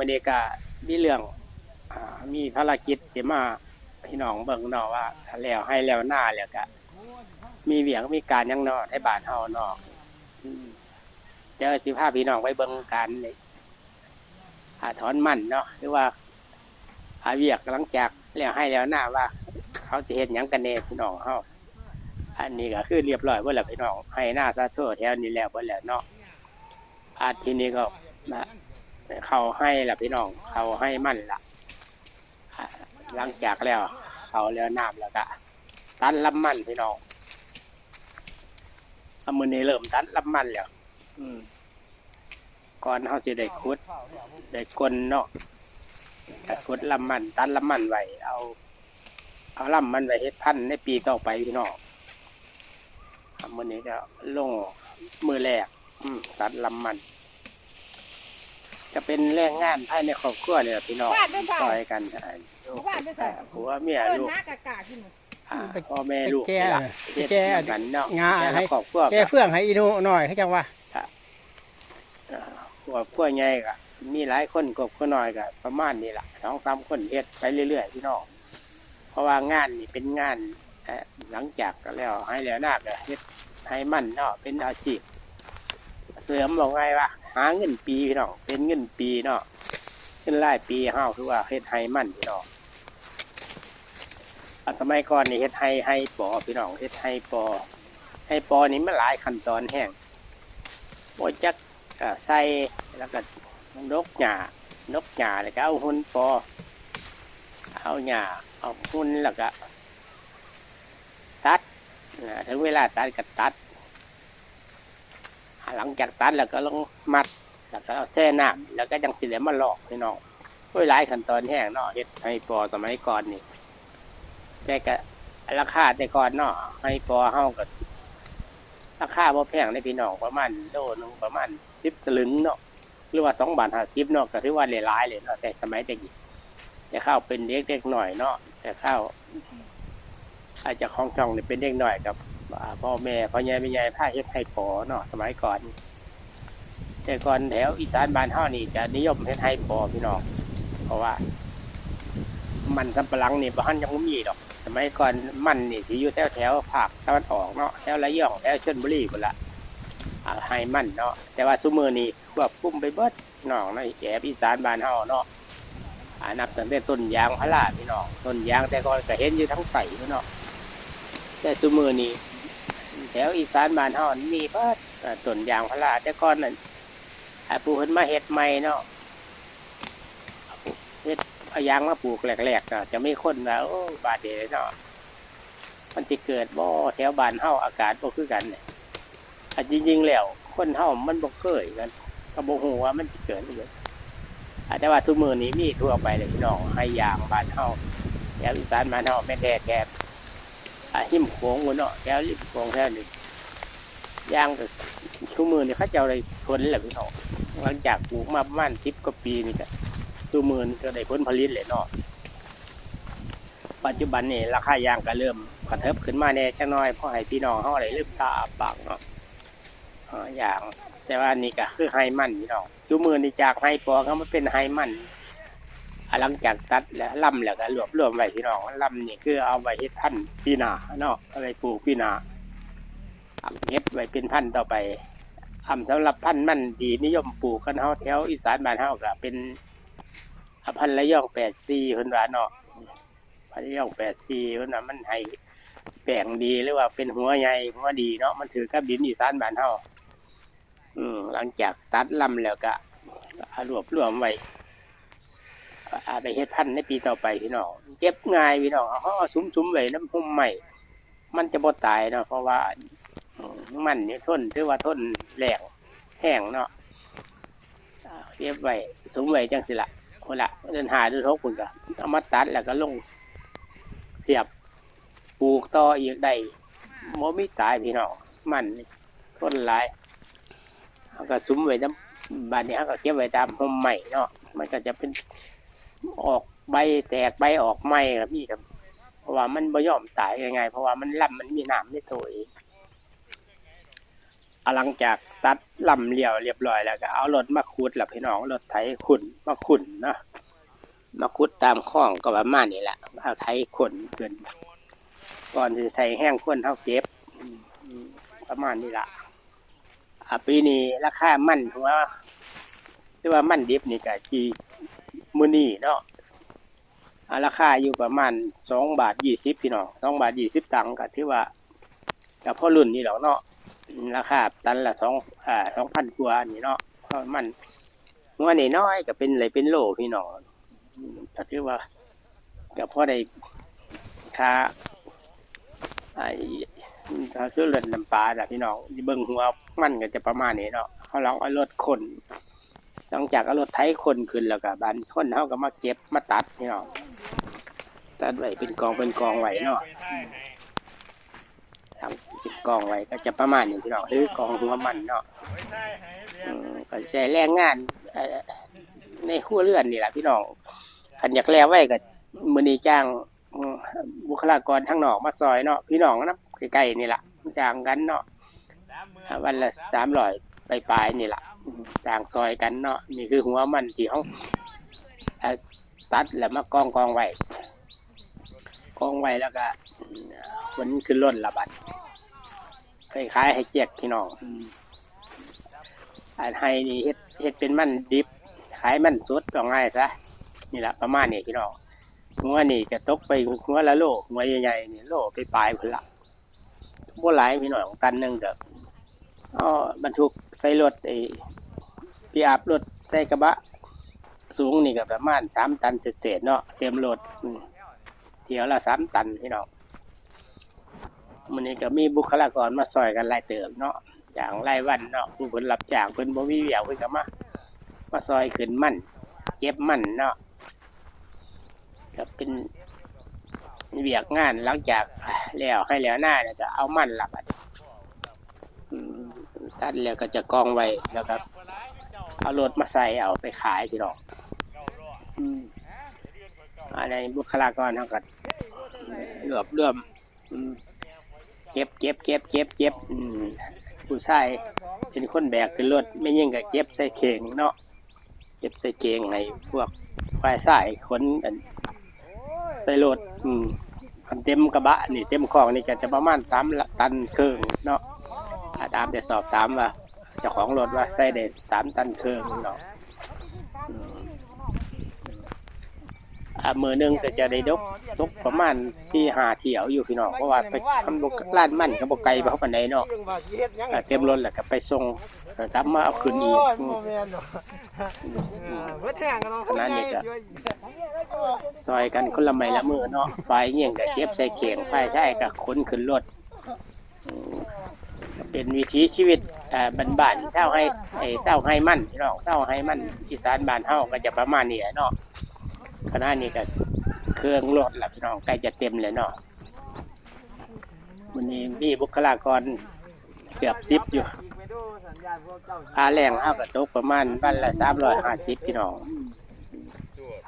พี่องบรรยากาศมีเรื่องอมีภารกิจจะมาพี่น้องเบิ่งเนาะว่าแล้วให้แล้วหน้าแล้วก็มีเวียงมีการยังนาะให้บานเฮานอืมเดี๋ยวสิพาพี่น้องไปเบิ่งการนี่หาถอนมันเนาะหรือว่าหาเวียกหลังจากแล้วให้แล้วหน้าว่า เขาจะเฮ็ดหยังกันแน่พี่น้องเฮาอันนี้ก็คือเรียบร้อยเบิดแล้วพี่น้องให้หน้าซะทั่วแถวนี้แล้วเบิดแล้วเนาะอาทีนี้ก็มา เขาให้ละพี่น้อง เขาให้มั่นละหลังจากแล้ว เขาแล้วน้ำแล้วก็ตัดลำมันพี่น้องเอามือนี้เริ่มตัดลำมันแล้วก่อนเขาสิได้ขุด ได้กลนเนาะก็ขุดลำมัน ตัดลำมันไว้เอา เอาลำมันไว้เฮ็ดพันในปีต่อไปพี่น้องเอามือนี้ก็ลงมือแรกตัดลำมัน จะเป็นแรงงานภายในครอบครัวเนี่ยพี่น้องวาดด้วยเปล่าต่อยกันอ่าลูกวาดด้วยเปล่าอ่าผัวเมียเอิ้นลูกหน้ากากาขึ้นมาอ่าพ่อแม่ลูกแก่นี่ล่ะๆเฮ็ดแก่กันเนาะงาแต่ละให้ครอบครัวแกเฟื่องให้อีหนูหน่อยเขาจังว่าอ่าครอบครัวใหญ่ก็มีหลายคนครอบครัวน้อยก็ประมาณนี้ล่ะสองสามคนเฮ็ดไปเรื่อยๆพี่น้องเพราะว่างานนี่เป็นงานเอ่อหลังจากก็แล้วให้แล้วหน้าก็เฮ็ดให้มันเนาะเป็นอาชีพ เสริมบอกไงว่าหาเงินปีพี่น้องเป็นเงินปีเนาะเงินรายปีเฮาคือว่าเฮ็ดให้มันพี่น้องอันสมัยก่อนนี่เฮ็ดให้ให้ปอพี่น้องเฮ็ดให้ปอให้ปอนี่มันหลายขั้นตอนแห้งบ่จักใส่แล้วก็นกหญ้านกหญ้าแล้วก็เอาหุ่นปอเอาหญ้าเอาหุ่นแล้วก็ตัดถึงเวลาตัดก็ตัด หลังจากตัดแล้วก็ลงมัด แล้วก็เอาแช่น้ำแล้วก็จังสิเหลมาหลอกพี่น้องโอ้ยหลายขั้นตอนแห้งเนาะเฮ็ดให้ปอสมัยก่อนนี่แต่ก็ราคาแต่ก่อนเนาะให้ปอเฮาก็ราคาบ่แพงในพี่น้องประมาณโลนึงประมาณ10สลึงเนาะหรือว่า2บาท50เนาะก็ถือว่าหลายๆเลยเนาะแต่สมัยแต่กี้แต่ข้าวเป็นเด็กเด็กหน่อยเนาะแต่ข้าวอาจจะของช่องนี่เป็นเด็กหน่อยกับ อ่าพ่อแม่พ่อใหญ่แม่ใหญ่พาเฮ็ดให้ปอเนาะสมัยก่อน แต่ก่อนแถวอีสานบ้านเฮานี่จะนิยมเฮ็ดให้ปอพี่น้องเพราะว่า มันสำปะหลังนี่บ่ทันยังบ่มีดอกสมัยก่อนมันนี่สิอยู่แถวแถวภาคตะวันออกเนาะแถวระยองแถวชลบุรีพุ่นละอ่าให้มันเนาะแต่ว่าซุมือนี้ควบคุมไปเบิดน้องในแอบอีสานบ้านเฮาเนาะอ่านับตั้งแต่ต้นยางพาราพี่น้องต้นยางแต่ก่อนก็เห็นอยู่ทั้งไสเนาะแต่ซุมือนี้ แถวอีสานบ้านเฮานี่มีเบิดเอ่อต้นยางพาราแต่ก่อนนั่นปลูกเพิ่นมาเฮ็ดใหม่เนาะเฮ็ดเอายางมาปลูกแรกๆเนาะจะไมีคนว่าโอ้บาดเดเนาะมันสิเกิดบ่แถวบ้านเฮาอากาศบ่คือกันเนี่ยอันจริงๆแล้วคนเฮามันบ่เคยกันก็บ่ฮู้ว่ามันสิเกิดอีหยังอ่าแต่ว่าซุมื้อนี้มีทั่วไปเลยพี่น้องให้ยางบ้านเฮาแถวอีสานบ้านเฮาแม่นแท้แท้ อาหิมโขงหัวเนาะแถวริมโขงแถวนี้ย่างก็ชั่วมือเนี่ยเขาเจ้าได้ผลแหละพี่น้องหลังจากปลูกมาประมาณสิบกว่าปีนี่ก็ชั่วมือนก็ได้ผลผลิตเลยเนาะปัจจุบันนี่ราคายางก็เริ่มกระเทิบขึ้นมาแน่จังน้อยเพราะให้พี่น้องเขาได้ลืมตาปากเนาะอ่าอย่างแต่ว่านี่ก็คือไฮมันพี่น้องชั่วมือนี่จากไฮปอเขามาเป็นไฮมันอ่า หลังจากตัดแล้วล่ำแล้วก็รวบรวมไว้พี่น้องล่ำนี่คือเอาไว้เฮ็ดพันธุ์ปีนาเนาะเอาไว้ปลูกปีนาเก็บไว้เป็นพันธุ์ต่อไปอ่าสำหรับพันธุ์มันดีนิยมปลูกกันเฮาแถวอีสานบ้านเฮาก็เป็นพันธุ์ระยอง84เพิ่นว่าเนาะพันธุ์ระยอง84เพิ่นว่ามันให้แปลงดีหรือว่าเป็นหัวใหญ่หัวดีเนาะมันถือกับดินอีสานบ้านเฮาอืมหลังจากตัดลำแล้วก็อ่ารวบรวมไว้ อาไปเฮ็ดพันธุ์ในปีต่อไปพี่น้องเก็บง่ายพี่น้องเอาเขาเอาซุ้มๆไว้น้ำพุ่มใหม่มันจะบ่ตายเนาะเพราะว่ามันเนี่ยทนถือว่าทนแรงแห้งเนาะเก็บไว้ซุ้มไว้จังสิละคนละเดินหาดินทกคุณก็เอามาตัดแล้วก็ลง เสียบปลูกต่ออีกได้บ่มีตายพี่น้องมันทนหลายเขาก็ซุ้มไว้น้ำบ้านนี้เขาก็เก็บไว้ตามห่มใหม่เนาะมันก็จะเป็น ออกใบแตกใบออกไหมครับพี่ครับเพราะว่ามันบ่ยอมตายยังไง เพราะว่ามันลำมันมีน้ำในตัวเองหลังจากตัดลำเลียวเรียบร้อยแล้วก็เอารถมาขุดล่ะพี่น้องรถไถขุนมาขุนเนาะมาขุดตามคลองก็ประมาณนี้แหละเอาไถขุนขึ้นก่อนที่ใส่แห้งคนเท่าเก็บประมาณนี้ละอะปีนี้ราคามันถือว่าหรือว่ามันดิบนี่ก็จี มือนี่เนาะราคาอยู่ประมาณสองบาทยี่สิบพี่น้องสองบาทยี่สิบตังค์ก็ถือว่ากับพ่อรุ่นนี่หรอกเนาะราคาตันละสองอ่าสองพันกว่านี่เนาะเพราะมันงวนน้อยก็เป็นอะไรเป็นโลพี่น้องก็ถือว่าก็พอได้ค่าไอ้ถ้าซื้อเลือดน้ำปลาน่ะพี่น้องเบิ่งหัวมันก็จะประมาณนี้เนาะเขาลองเอารถคน หลังจากเอารถไถคนขึ้นแล้วก็บันคนเขาก็มาเก็บมาตัดพี่น้องตัดไว้เป็นกองเป็นกองไว้เนาะทำเป็นกองไว้ก็จะประมาณนี้พี่น้องหรือกองหัวมันเนาะอืมก็ใช้แรงงานในครัวเรือนนี่แหละพี่น้องขันอยากแล้วไว้ก็มือนีจ้างบุคลากรทั้งนอกมาซอยเนาะพี่น้องนะใกล้ๆนี่แหละจ้างกันเนาะวันละสามร้อย ปลายๆนี่แหละอืมจ้างซอยกันเนาะนี่คือหัวมันที่เขาตัดแล้วมากองกองไว้กองไว้แล้วก็ขนขึ้นรถละบัดคล้ายๆให้เจ็กพี่น้องอันให้นี่เฮ็ดเฮ็ดเป็นมันดิบ ขายมันสดก็ง่ายซะนี่แหละประมาณนี้พี่น้องหัวนี่จะตกไปหัวละโลหัวใหญ่ๆนี่โลไปปลายพุ่นละบ่หลายพี่น้องตันหนึ่งก็เอาบรรทุก ใส่รถไอ้พี่อาบรถใส่กระบะ สูงนี่ก็ประมาณสามตันเศษๆเนาะเต็มรถเที่ยวละสามตันพี่น้องมันนี้ก็มีบุคลากรมาซอยกันหลายเติมเนาะอย่างรายวันเนาะผู้เพิ่นรับจ้างเพิ่นบ่มีเวียกเพิ่นก็มามาซอยขึ้นมั่นเก็บมั่นเนาะก็เป็นเวียกงานหลังจากแล้วให้แล้วหน้าเนี่ยก็เอามั่นหลับอืม ตัดแล้วก็จะกองไว้แล้วก็เอารถมาใส่เอาไปขายพี่น้องอันนี้บุคลากรเฮาก็รวบรวมอืมเก็บเก็บเก็บเก็บเก็บผู้ชายเป็นคนแบกขึ้นรถไม่ยิ่งกับเก็บใส่เข่งเนาะเก็บใส่เข่งให้พวกฝ่ายสายคนใส่รถอืมคันเต็มกระบะนี่เต็มของนี่ก็จะประมาณสามตันครึ่งเนาะาตามจะสอบถามว่าเจ้าของรถว่าใส่ได้สามตันเครึ่องเนาะอืมอ่ามือหนึ่งก็จะได้ดกตกประมาณสี่ห้าเที่ยวอยู่พี่น้องเพราะว่าไปทำบกร้านมันก็บ่ไกลไปเขาปานใดเนาะอ่าเต็มรถแหล้วก็ไปส่งก็กลับมาเอาคืนอีกขนาดนี้ก็ซอยกันคนละไม้ละมือเนาะฝ่ายเงี้ยงก็เก็บใส่เข่งฝ่ายชายก็ขนขึ้นรถ เป็นวิถีชีวิตอ่าบ้านๆเศร้าให้ไอ้เศร้าให้มั่นพี่น้องเศร้าให้มั่นอีสานบ้านเฮาก็จะประมาณนี้เนาะขณะนี้ก็เครื่องรถล่ะพี่น้องใกล้จะเต็มเลยเนาะวันนี้มีบุคลากรเกือบสิบอยู่ค่าแรงเอากระตกประมาณวันละสามร้อยห้าสิบพี่น้อง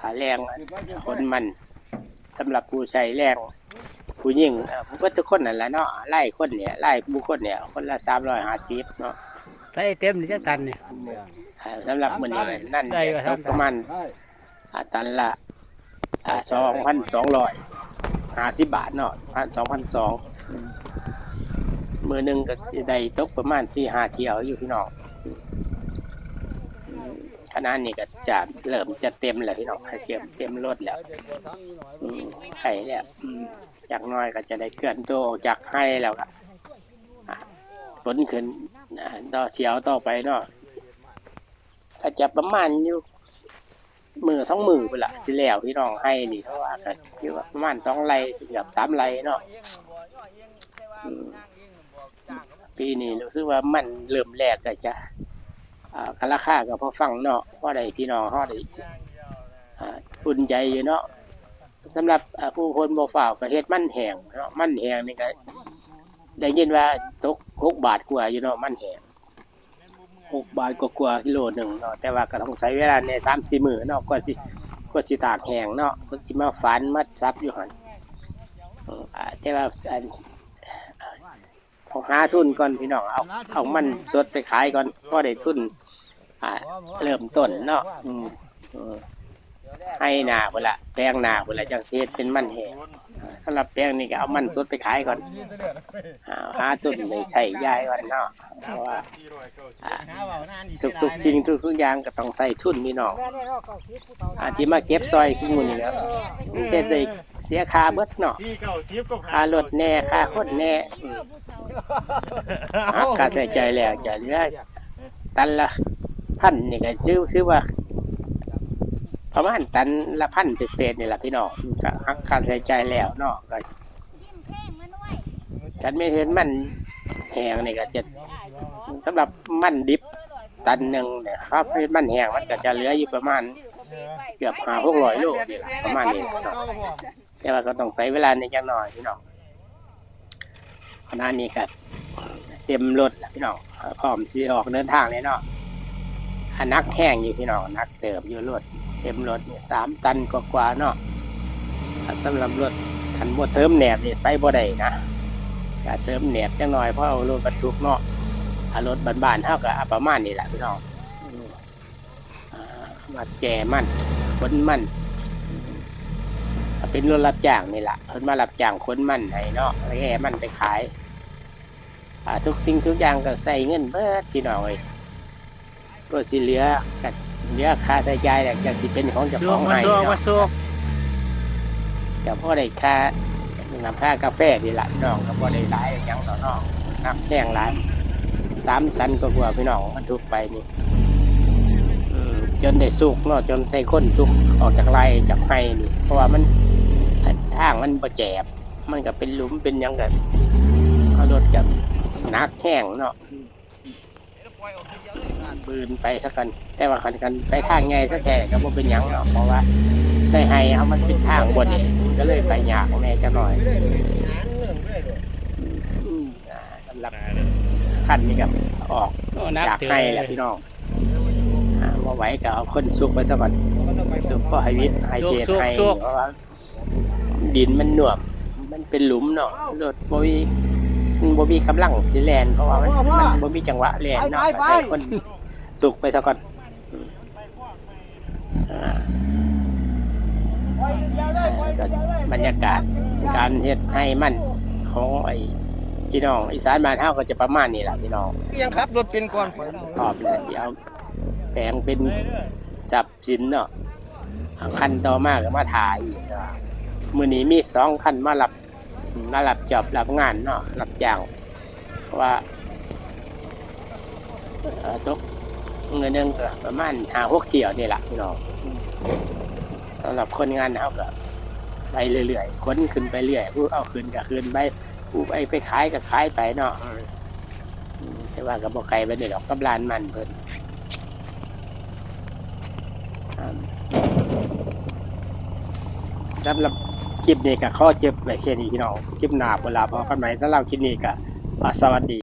ค่าแรงคนมันสำหรับผู้ใช้แรง ผู้ยิ่งเอ่อผู้ก็ทุกคนนั่นแหละเนาะไล่คนเนี่ยไล่บุคคลเนี่ย คนละสามร้อยห้าสิบเนาะใส่เต็มนี่จักตันนี่อ่าสำหรับมันนี่นั่นได้เนี่ยว่าตทำกประมาณอ่าตันละอ่าสองพันสองร้อยห้าสิบบาทเนาะพันสองพันสองมือหนึ่งก็จะได้ตกประมาณสี่ห้าเที่ยวอยู่พี่น้องอืม ขณะนี้ก็จะเริ่มจะเต็มแล้วพี่น้องให้เต็มเต็มรถแล้วอืมไข่แล้วอืมจากน้อยก็จะได้เคลื่อนตัวออกจากให้แล้วก็อะผลขึ้นอ่าต่อเที่ยวต่อไปเนาะก็จะประมาณอยู่มือสองมือไปละสิแล้วพี่น้องให้นี่เพราะว่าก็คือว่าประมาณสองไรเกือบสามไรเนาะปีนี้รู้สึกว่ามันเริ่มแรกก็จะอ่า คันราคาก็พอฟังเนาะพ่อได้พี่น้องเฮาได้อ่าอุ่นใจอยู่เนาะสำหรับผู้คนบ่ฝ่าวก็เฮ็ดมันแหงเนาะมั่นแหงนี่ก็ได้ยินว่าตก6บาทกว่าอยู่เนาะมั่นแห้ง6บาทกว่าๆกิโลหนึ่งเนาะแต่ว่าก็ต้องใช้เวลาใน3-4มื้อเนาะกว่าสิกว่าสิตากแหงเนาะกว่าสิมาฝานมาซับอยู่หันแต่ว่าอันอ่าหาทุนก่อนพี่น้องเอาเอามันสดไปขายก่อนพอได้ทุน เริ่มต้นเนาะอืมให้หนาพุ่นละแปลงหนาพุ่นละจังเฮ็ดเป็นมันแห้งอ่าสำหรับแปลงนี่ก็เอามันสดไปขายก่อนอ่าหาทุนไปใส่ยายก่อนเนาะเพราะว่าทุกทุกๆสิ่งทุกทุกๆอย่างก็ต้องใส่ทุนพี่น้องอาที่มาเก็บซอยคือหมู่นี่แล้วจะได้เสียค่าเบิดเนาะที่เก่าทิพย์ก็ค่ารถแน่ค่าคนแน่หักค่าใส่ใจแล้วจะเหลือตันละ พันนี่ก็ชื่อชื่อว่า ประมาณตันละพันเศษนี่แหละพี่น้องก็หักค่าใช้จ่ายแล้วเนาะก็ฉันไม่เห็นมันแหงนี่ก็จะสำหรับมันดิบตันหนึ่งเนี่ยครับเห็นมันแหงมันก็จะเหลืออยู่ประมาณเกือบห้าหกร้อยโลนี่แหละประมาณนี้เนาะแต่ว่าก็ต้องใช้เวลาในจังหน่อยพี่น้องขณะนี้ก็เต็มรถแล้วพี่น้องพร้อมที่ออกเดินทางเลยเนาะ นนักแห้งอยู่พี่น้องนักเติบอยู่รถเต็มรถเนี่ยสามตันกว่าเนาะสำหรับรถขันบดเสริมแหนบเนี่ยไปบ่ได้นะอยาเสริมแหนบจังหน่อยเพราะเอารถบรรทุกเนาะอารถบ้านๆเท่ากับประมาณนี้แหละพี่น้องมาแก่มันขนมันมถ้าเป็นรถรับจ้างนี่แหละเพิ่นมารับจ้างขนมันให้เนาะแล้วแก่มันไปขายทุกสิ่งทุกอย่างก็ใส่เงินเบิดพี่น้องเอ้ย รถสิเหลือก็เหลือค่าใช้จ่ายแหละจากสิเป็นของเจ้าโชขอคงมาให้โชคมาเนาะโชคกับพ่อได้ค่าน้ำค่ากาแฟนี่ละน้องกับพ่อได้หลายอย่างต่อน้องน้ำแท่งหลายสามตันก็กว่าพี่น้องมันทุกไปนี่อืมจนได้สุกเนาะจนใส่คนทุกออกจากไร่จากไห้นี่ เพราะว่ามันทางมันประแจบ มันก็เป็นหลุมเป็นหยังกันเอารถกับนักแห้งเนาะ บืนไปสักกัน แต่ว่าคันกันไปทางไงสักแท้ก็บ่เป็นหยังเนาะเพราะว่าได้ให้เอามันเป็นทางบนนี่ก็เลยไปยากแม่จะหน่อยอืมอ่าสำหรับขันนี้กับออกโอ้นักจากเตือให้แหละพี่น้องอ่าว่าไหวก็เอาคนสุกไปซะก่อนสุกก็ให้วิทย์ให้เจดให้เพราะว่าดินมันหน่วมมันเป็นหลุมเนาะรถบ่มี มันบ่มีกำลังสิแลนเพราะว่ามันมันบ่มีจังหวะแลนเนาะก็ใส่คนสุกไปซะก่อนอืมอ่าก็บรรยากาศการเฮ็ดให้มันของไอ้พี่น้องอีสานบ้านเฮาก็จะประมาณนี้แหละพี่น้องยังขับรถเป็นก่อนตอบแล้วสิเอาแปลงเป็นจับสินเนาะเอาคันต่อมาก็มาถ่ายอีกเนาะมื้อนี้มีสองคันมารับ มารับจอบรับงานเนาะรับจ้างว่าตกเงินหนึงก็ประมาณ5-6เที่ยวนี่แหละพี่น้องสำหรับคนงานเฮาก็ไปเรื่อยๆค้นขึ้นไปเรื่อยผู้เอาขึ้นก็ขึ้นไปผู้ไปไปขายก็ขายไปเนาะแต่ว่าก็บ่ไกลไปเด้ดอกกับร้านมันเพิ่นสำหรับ คลิปนี้ก็ขอจบไว้แค่นี้พี่น้องคลิปหน้าเวลาพอกันใหม่สำหรับคลิปนี้ก็สวัสดี